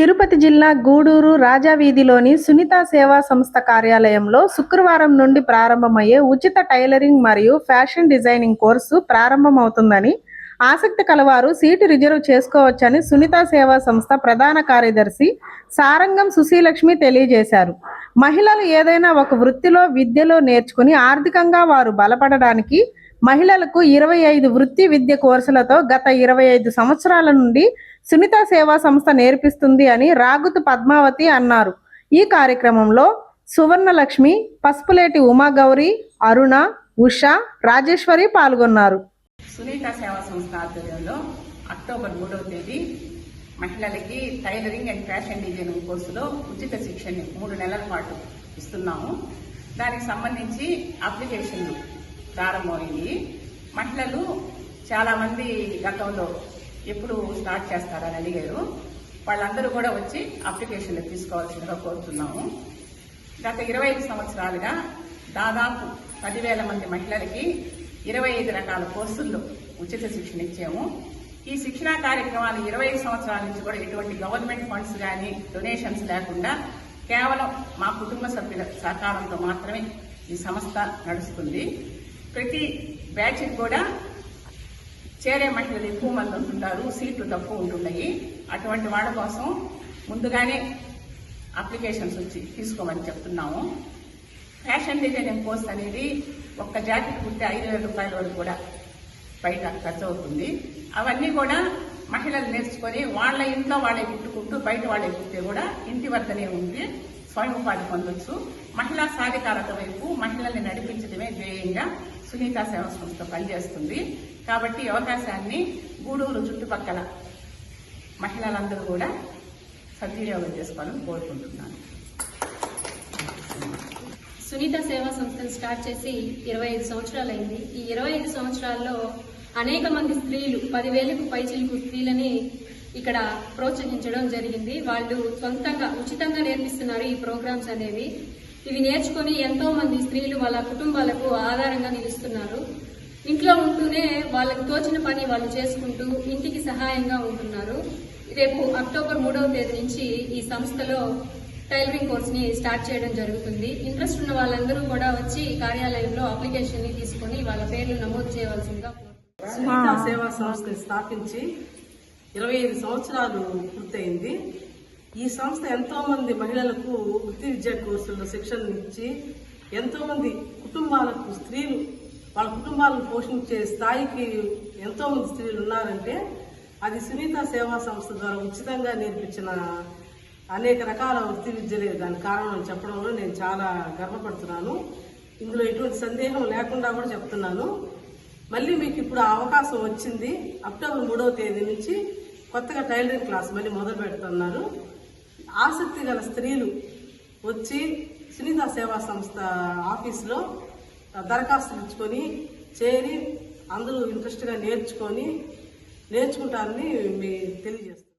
తిరుపతి జిల్లా గూడూరు రాజావీధిలోని సునీత సేవా సంస్థ కార్యాలయంలో శుక్రవారం నుండి ప్రారంభమయ్యే ఉచిత టైలరింగ్ మరియు ఫ్యాషన్ డిజైనింగ్ కోర్సు ప్రారంభమవుతుందని ఆసక్తి కలవారు సీటు రిజర్వ్ చేసుకోవచ్చని సునీత సేవా సంస్థ ప్రధాన కార్యదర్శి సారంగం సుశీలక్ష్మి తెలియజేశారు. మహిళలు ఏదైనా ఒక వృత్తిలో విద్యలో నేర్చుకుని ఆర్థికంగా వారు బలపడడానికి మహిళలకు ఇరవై ఐదు వృత్తి విద్య కోర్సులతో గత ఇరవై ఐదు సంవత్సరాల నుండి సునీత సేవా సంస్థ నేర్పిస్తుంది అని రాగుతు పద్మావతి అన్నారు. ఈ కార్యక్రమంలో సువర్ణలక్ష్మి పసుపులేటి ఉమాగౌరి అరుణ ఉష రాజేశ్వరి పాల్గొన్నారు. సునీత సేవా సంస్థ ఆధ్వర్యంలో అక్టోబర్ మూడవ తేదీ మహిళలకి టైలరింగ్ అండ్ ఫ్యాషన్ డిజైనింగ్ కోర్సులో ఉచిత శిక్షణ మూడు నెలల పాటు ఇస్తున్నాము. దానికి సంబంధించి అప్లికేషన్లు ప్రారంభమైంది. మహిళలు చాలామంది గతంలో ఎప్పుడు స్టార్ట్ చేస్తారని అడిగారు. వాళ్ళందరూ కూడా వచ్చి అప్లికేషన్లు తీసుకోవాల్సిందిగా కోరుతున్నాము. గత ఇరవై ఐదు సంవత్సరాలుగా దాదాపు పదివేల మంది మహిళలకి ఇరవై ఐదు రకాల కోర్సుల్లో ఉచిత శిక్షణ ఇచ్చాము. ఈ శిక్షణా కార్యక్రమాలు ఇరవై ఐదు సంవత్సరాల నుంచి కూడా ఎటువంటి గవర్నమెంట్ ఫండ్స్ కానీ డొనేషన్స్ లేకుండా కేవలం మా కుటుంబ సభ్యుల సహకారంతో మాత్రమే ఈ సంస్థ నడుస్తుంది. ప్రతి బ్యాచ్కి కూడా చేరే మహిళలు ఎక్కువ మంది ఉంటుంటారు సీట్లు తక్కువ ఉంటున్నాయి. అటువంటి వాళ్ళ కోసం ముందుగానే అప్లికేషన్స్ వచ్చి తీసుకోమని చెప్తున్నాము. ఫ్యాషన్ డిజైనింగ్ కోర్స్ అనేది ఒక్క జాకెట్ కుట్టే ఐదు వేల రూపాయల వరకు కూడా బయట ఖర్చు అవుతుంది అవన్నీ కూడా మహిళలు నేర్చుకొని వాళ్ళ ఇంట్లో వాళ్ళే కుట్టుకుంటూ బయట వాళ్ళే కుట్టే కూడా ఇంటి వద్దనే ఉంది స్వయం ఉపాధి పొందొచ్చు. మహిళా సాధికారత వైపు మహిళల్ని నడిపించడమే ధ్యేయంగా సునీత సేవా సంస్థ పనిచేస్తుంది. కాబట్టి ఈ అవకాశాన్ని గూడూరు చుట్టుపక్కల మహిళలందరూ కూడా సద్వినియోగం చేసుకోవాలని కోరుకుంటున్నాను. సునీత సేవా సంస్థను స్టార్ట్ చేసి ఇరవై ఐదు సంవత్సరాలు అయింది ఈ ఇరవై ఐదు సంవత్సరాల్లో అనేక మంది స్త్రీలు పదివేలకు పైచిలకు స్త్రీలని ఇక్కడ ప్రోత్సహించడం జరిగింది. వాళ్ళు సొంతంగా ఉచితంగా నేర్పిస్తున్నారు ఈ ప్రోగ్రామ్స్ అనేవి. ఇవి నేర్చుకొని ఎంతో మంది స్త్రీలు వాళ్ళ కుటుంబాలకు ఆధారంగా నిలుస్తున్నారు. ఇంట్లో ఉంటూనే వాళ్ళకి తోచిన పని వాళ్ళు చేసుకుంటూ ఇంటికి సహాయంగా ఉంటున్నారు. రేపు అక్టోబర్ మూడవ తేదీ నుంచి ఈ సంస్థలో టైలరింగ్ కోర్స్ని స్టార్ట్ చేయడం జరుగుతుంది. ఇంట్రెస్ట్ ఉన్న వాళ్ళందరూ కూడా వచ్చి కార్యాలయంలో అప్లికేషన్ని తీసుకొని వాళ్ళ పేర్లు నమోదు చేయవలసిందిగా సేవా సంస్థని స్థాపించి ఇరవై ఐదు సంవత్సరాలు పూర్తయింది. ఈ సంస్థ ఎంతో మంది మహిళలకు వృత్తి విద్యా కోర్సుల్లో శిక్షణ ఇచ్చి ఎంతో మంది కుటుంబాలకు స్త్రీలు వాళ్ళ కుటుంబాలను పోషించే స్థాయికి ఎంతో మంది స్త్రీలు ఉన్నారంటే అది సునీత సేవా సంస్థ ద్వారా ఉచితంగా నేర్పించిన అనేక రకాల వృత్తి విద్యలే దాని కారణం చెప్పడంలో నేను చాలా గర్వపడుతున్నాను. ఇందులో ఎటువంటి సందేహం లేకుండా కూడా చెప్తున్నాను. మళ్ళీ మీకు ఇప్పుడు ఆ అవకాశం వచ్చింది. అక్టోబర్ మూడవ తేదీ నుంచి కొత్తగా టైలరింగ్ క్లాస్ మళ్ళీ మొదలు పెడుతున్నారు ఆసక్తి గల స్త్రీలు వచ్చి సునీత సేవా సంస్థ ఆఫీస్లో దరఖాస్తులు ఇచ్చుకొని చేరి అందరూ ఇంట్రెస్ట్గా నేర్చుకొని నేర్చుకుంటారని మీ తెలియజేస్తాను